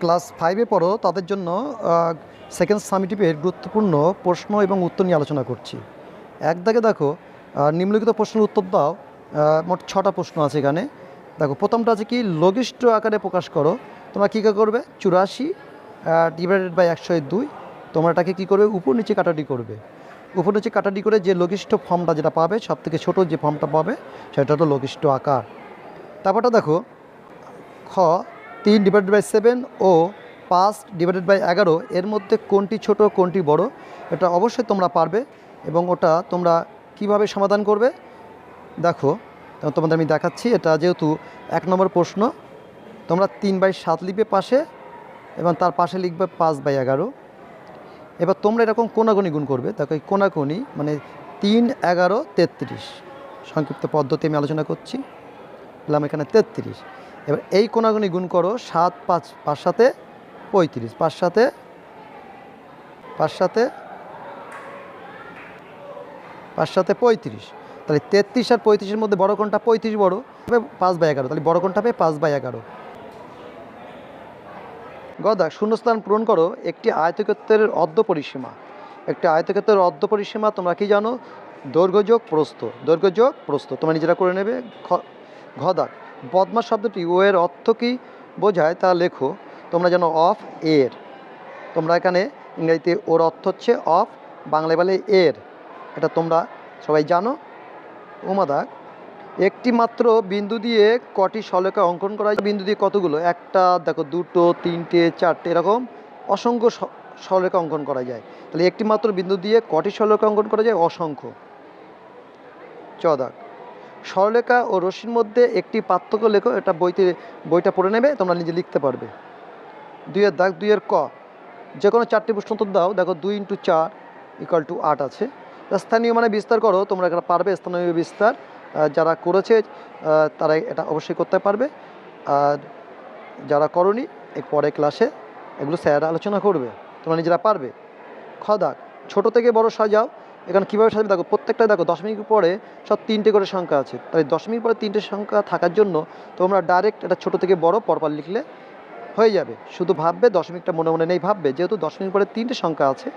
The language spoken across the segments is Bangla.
ক্লাস ফাইভে পড়ো, তাদের জন্য সেকেন্ড সামিটিভের গুরুত্বপূর্ণ প্রশ্ন এবং উত্তর নিয়ে আলোচনা করছি। এক দাগে দেখো নিম্নলিখিত প্রশ্নের উত্তর দাও মোট ছটা প্রশ্ন আছে এখানে। দেখো, প্রথমটা আছে কি, লঘিষ্ঠ আকারে প্রকাশ করো, তোমরা কী কী করবে? চুরাশি ডিভাইডেড বাই একশো দুই তোমরা এটাকে কী করবে? উপর নিচে কাটাটি করবে। উপর নিচে কাটাটি করে যে লঘিষ্ঠ ফর্মটা যেটা পাবে সব থেকে ছোটো যে ফর্মটা পাবে, সেটা হলো লঘিষ্ঠ আকার। তারপরটা দেখো, খ তিন ডিভাইডেড বাই সেভেন ও পাঁচ ডিভাইডেড বাই এগারো, এর মধ্যে কোনটি ছোট, কোনটি বড়, এটা অবশ্যই তোমরা পারবে এবং ওটা তোমরা কীভাবে সমাধান করবে? দেখো তোমাদের আমি দেখাচ্ছি, এটা যেহেতু এক নম্বর প্রশ্ন, তোমরা তিন বাই সাত লিখবে পাশে এবং তার পাশে লিখবে পাঁচ বাই এগারো। এবার তোমরা এরকম কোনাগুনি গুণ করবে, দেখো এই কোনাকুনি মানে তিন, এগারো, তেত্রিশ। সংক্ষিপ্ত পদ্ধতি আমি আলোচনা করছি, পেলাম এখানে তেত্রিশ। এবার এই কোনাগুনি গুণ করো, সাত, পাঁচ পাঁচ সাথে পঁয়ত্রিশ, পাঁচ সাথে পাঁচ সাথে পাঁচ সাথে পঁয়ত্রিশ। তাহলে তেত্রিশ আর পঁয়ত্রিশের মধ্যে বড় কোনটা পঁয়ত্রিশ বড় হবে পাঁচ বাই এগারো। তাহলে বড় কোনটা হবে পাঁচ বাই এগারো। গদা, শূন্যস্থান পূরণ করো, একটি আয়তক্ষেত্রের অর্ধ পরিসীমা। একটি আয়তক্ষেত্রের অর্ধ পরিসীমা, তোমরা কি জানো? দৈর্ঘ্যযোগ প্রস্থ। দৈর্ঘ্যযোগ প্রস্থ। তোমরা নিজেরা করে নেবে। ঘদাক বদমা শব্দটি ও এর অর্থ কি বোঝায় তা লেখো। তোমরা যেন অফ এর। তোমরা এখানে ইংরেজিতে ওর অর্থ হচ্ছে অফ, বাংলায় বলে এর। এটা তোমরা সবাই জানো। উমাদাক একটি মাত্র বিন্দু দিয়ে কটি সলেখা অঙ্কন করা বিন্দু দিয়ে কতগুলো? একটা, দেখো, দুটো, তিনটে, চারটে, এরকম অসংখ্য সলেখা অঙ্কন করা যায়। তাহলে একটি মাত্র বিন্দু দিয়ে কটি সলেখা অঙ্কন করা যায়? অসংখ্য। চদাক সরলেখা ও রশ্মির মধ্যে একটি পার্থক্য লেখো, এটা বইতে, বইটা পড়ে নেবে, তোমরা নিজে লিখতে পারবে। দুইয়ের দাগ, দুইয়ের ক। যে কোনো চারটি প্রশ্ন উত্তর দাও, দেখো দুই ইন্টু চার ইকাল টু আট আছে। স্থানীয় মানে বিস্তার করো, তোমরা এটা পারবে স্থানীয় বিস্তার যারা করেছে তারা এটা অবশ্যই করতে পারবে। আর যারা করনি এই পরে ক্লাসে এগুলো স্যার আলোচনা করবে, তোমরা নিজেরা পারবে। খ দাগ, ছোটো থেকে বড় সাজাও এখানে কীভাবে সাজাবে? দেখো প্রত্যেকটা দেখো দশমিক পরে সব তিনটে করে সংখ্যা আছে। তাই দশমিক পরে তিনটে সংখ্যা থাকার জন্য তোমরা ডাইরেক্ট এটা ছোটো থেকে বড় পরপর লিখলে হয়ে যাবে। শুধু ভাববে দশমিকটা মনে মনে নেই, ভাববে। যেহেতু দশমিক পরে তিনটে সংখ্যা আছে,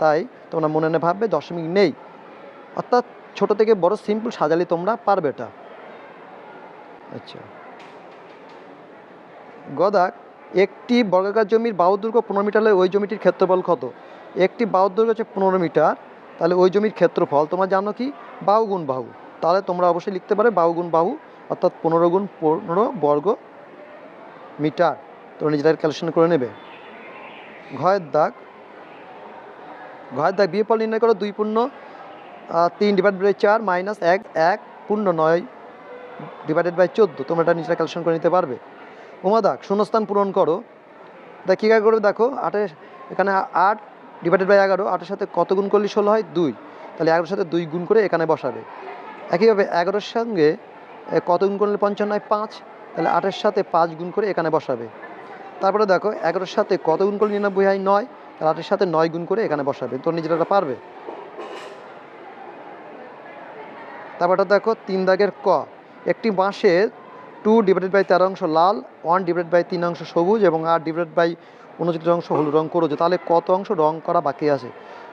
তাই তোমরা মনে মনে ভাববে দশমিক নেই। অর্থাৎ ছোট থেকে বড় সিম্পল সাজালে তোমরা পারবে এটা। আচ্ছা। গদাক, একটি বর্গাকার জমির বাহু দৈর্ঘ্য পনেরো মিটার হলে ওই জমিটির ক্ষেত্রফল কত? একটি বাহু দৈর্ঘ্য হচ্ছে পনেরো মিটার। তাহলে ওই জমির ক্ষেত্রফল তোমরা জানো কি? বাহু গুণ বাহু। তাহলে তোমরা অবশ্যই লিখতে পারবে বাহু গুণ বাহু, অর্থাৎ পনেরো গুণ পনেরো বর্গ মিটার। তোমরা নিজেরা ক্যালকুলেশন করে নেবে। ঘয়ের দাগ ঘয়ের দাগ বিয়ে ফল নির্ণয় করো দুই পূর্ণ তিন ডিভাইড বাই চার মাইনাস এক এক পূর্ণ নয় ডিভাইডেড বাই চোদ্দ। তোমরা এটা নিজেরা ক্যালকুলেশন করে নিতে পারবে। উমা দাগ, শূন্যস্থান পূরণ করো। দেখ কী করে করবে দেখো, আটের, এখানে আট ডিভাইডেড বাই এগারো, আটের সাথে কত গুণ করলে ষোলো হয়? দুই। তাহলে এগারোর সাথে দুই গুণ করে এখানে বসাবে। একইভাবে এগারোর সঙ্গে কত গুণ করলে পঞ্চান্ন হয়? পাঁচ। তাহলে আটের সাথে পাঁচ গুণ করে এখানে বসাবে। তারপরে দেখো, এগারোর সাথে কত গুণ করলে নিরানব্বই হয়? নয়। তাহলে আটের সাথে নয় গুণ করে এখানে বসাবে। তো নিজেরা পারবে? তারপরটা দেখো, তিন দাগের ক। একটি বাঁশের টু ডিভাইডেড বাই তেরো অংশ লাল ওয়ান ডিভাইডেড বাই তিন অংশ সবুজ এবং আট ডিভাইডেড বাই উনচল্লিশ অংশ হলুদ রং করেছ তাহলে কত অংশ রং করা বাকি আছে?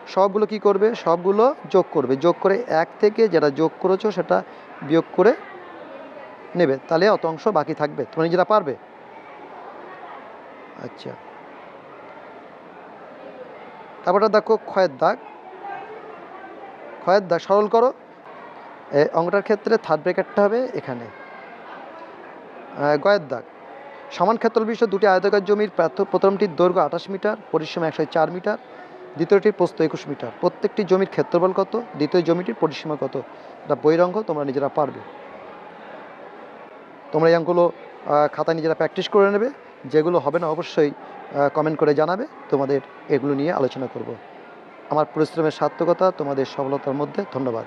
সবগুলো কি করবে? সবগুলো যোগ করবে। যোগ করে এক থেকে যেটা যোগ করেছ সেটা বিয়োগ করে নেবে। তাহলে অত অংশ বাকি থাকবে। তোমরা নিজেরা পারবে? আচ্ছা। তারপরটা দেখো, ক্ষয়ের দাগ। ক্ষয়ের দাগ সরল করো। অঙ্কটার ক্ষেত্রে থার্ড ব্রেকেটটা হবে এখানে। গয়ের দাগ। সমান ক্ষেত্র বিশিষ্ট দুটি আয়তকার জমির প্রাথ- প্রথমটির দৈর্ঘ্য আঠাশ মিটার, পরিসীমা একশো চার মিটার, দ্বিতীয়টির প্রস্থ একুশ মিটার। প্রত্যেকটি জমির ক্ষেত্রফল কত? দ্বিতীয় জমিটির পরিসীমা কত? এটা বইয়ের অঙ্ক তোমরা নিজেরা পারবে। তোমরা এই অঙ্কগুলো খাতায় নিজেরা প্র্যাকটিস করে নেবে। যেগুলো হবে না, অবশ্যই কমেন্ট করে জানাবে। তোমাদের এগুলো নিয়ে আলোচনা করব। আমার পরিশ্রমের সার্থকতা, তোমাদের সফলতার মধ্যে ধন্যবাদ।